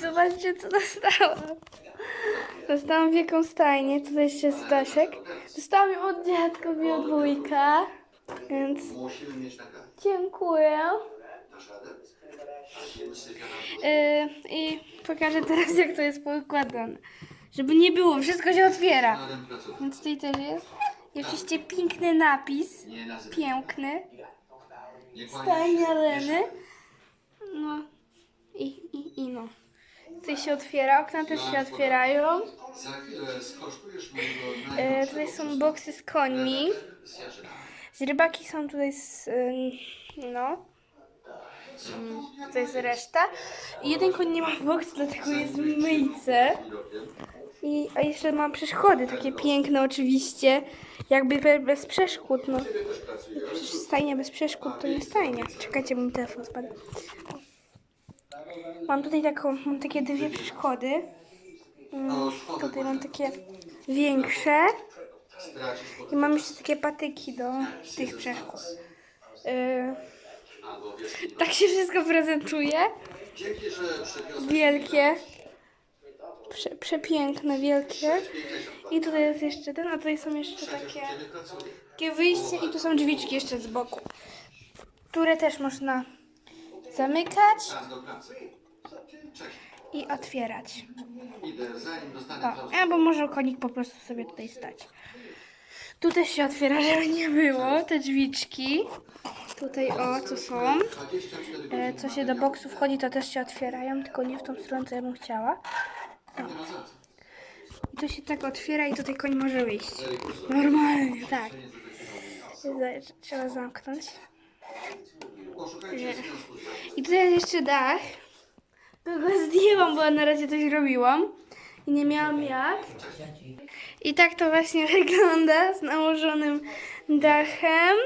Zobaczcie, co dostałam. Dostałam wielką stajnię, tutaj jeszcze jest Staszek. Dostałam ją od dziadka i od wujka, więc dziękuję. Yy, I pokażę teraz, jak to jest poukładane. Żeby nie było, wszystko się otwiera. Więc tutaj też jest. I oczywiście piękny napis. Piękny. Stajnia. Leny. No. I, i, i no. Tutaj się otwiera, okna też się otwierają. E, tutaj są boksy z końmi. Rybaki są tutaj z, no. Mm, Tutaj jest reszta. I jeden koń nie ma boksu, dlatego jest w myjce. I, a jeszcze mam przeszkody, takie piękne oczywiście. Jakby be, bez przeszkód, no. Przecież stajnia bez przeszkód to nie stajnia. Czekajcie, bo mi telefon spada. Mam tutaj taką, mam takie dwie przeszkody. Mm, tutaj mam takie większe. I mam jeszcze takie patyki do tych przeszkód. Yy, wiesz. tak się wszystko prezentuje. Wielkie. Prze, przepiękne, wielkie. 50 I tutaj jest jeszcze ten, a tutaj są jeszcze takie, takie wyjście i tu są drzwiczki jeszcze z boku, które też można zamykać I otwierać. O, albo może konik po prostu sobie tutaj stać. Tu też się otwiera, żeby nie było, te drzwiczki. Tutaj o, co są. 24 godziny. E, co się do boksu wchodzi, to też się otwierają, tylko nie w tą stronę, co ja bym chciała. Co. I to się tak otwiera i tutaj koń może wyjść. Normalnie, tak. Trzeba zamknąć. I tutaj jest jeszcze dach. Go zdjęłam, bo na razie coś robiłam. I nie miałam jak. I tak to właśnie wygląda z nałożonym dachem.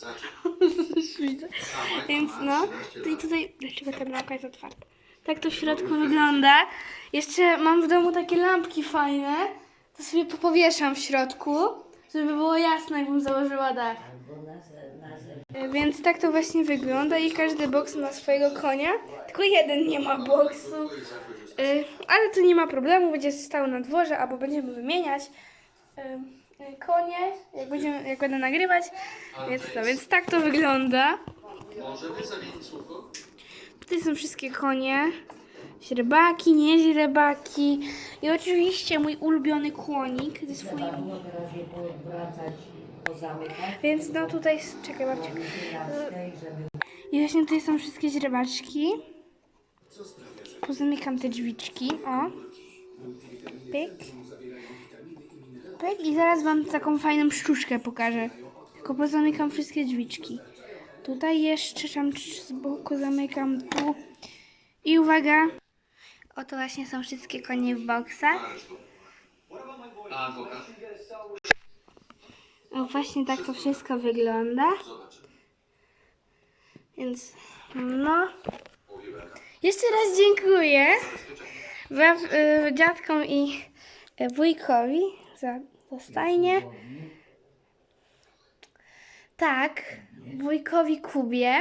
Więc no, i tutaj, dlaczego ta lampka jest otwarta? Tak to w środku wygląda. Jeszcze mam w domu takie lampki fajne. To sobie powieszam w środku, żeby było jasno, jakbym założyła dach. E, Więc tak to właśnie wygląda i każdy boks ma swojego konia. Tylko jeden nie ma boksu. E, Ale to nie ma problemu, będzie stał na dworze albo będziemy wymieniać e, konie, jak, będziemy, jak będę nagrywać. Więc, no, więc tak to wygląda. Możemy zamienić słówko? Tutaj są wszystkie konie. Źrebaki, nie źrebaki. I oczywiście mój ulubiony kłonik ze swoim. Więc no tutaj, czekaj babciu. Żeby I właśnie tutaj są wszystkie źrebaczki. Pozamykam te drzwiczki. O. Pyk. Pyk. I zaraz wam taką fajną sztuczkę pokażę. Tylko pozamykam wszystkie drzwiczki. Tutaj jeszcze tam z boku zamykam tu. I uwaga. Oto właśnie są wszystkie konie w boksach. O, właśnie tak to wszystko wygląda. Więc no. Jeszcze raz dziękuję bab, y, dziadkom i y, wujkowi za, stajnię. Tak, wujkowi Kubie,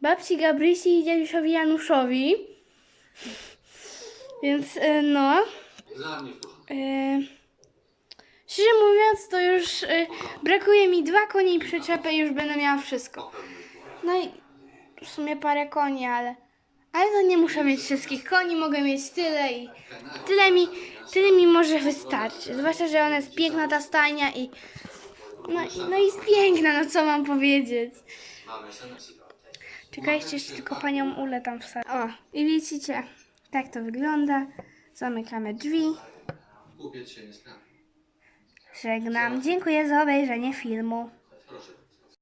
babci Gabrysi i dziadusiowi Januszowi. Więc y, no. Dla mnie y, szczerze mówiąc, to już y, brakuje mi dwa konie i przyczepę i już będę miała wszystko. No i w sumie parę koni, ale. Ale to nie muszę mieć wszystkich koni, mogę mieć tyle i tyle mi, tyle mi może wystarczy. Zwłaszcza, że ona jest piękna ta stajnia i. No, i- no jest piękna, no co mam powiedzieć. Czekajcie, jeszcze tylko panią Ulę tam wsadzę. O, i widzicie, tak to wygląda. Zamykamy drzwi. Żegnam. Dziękuję za obejrzenie filmu.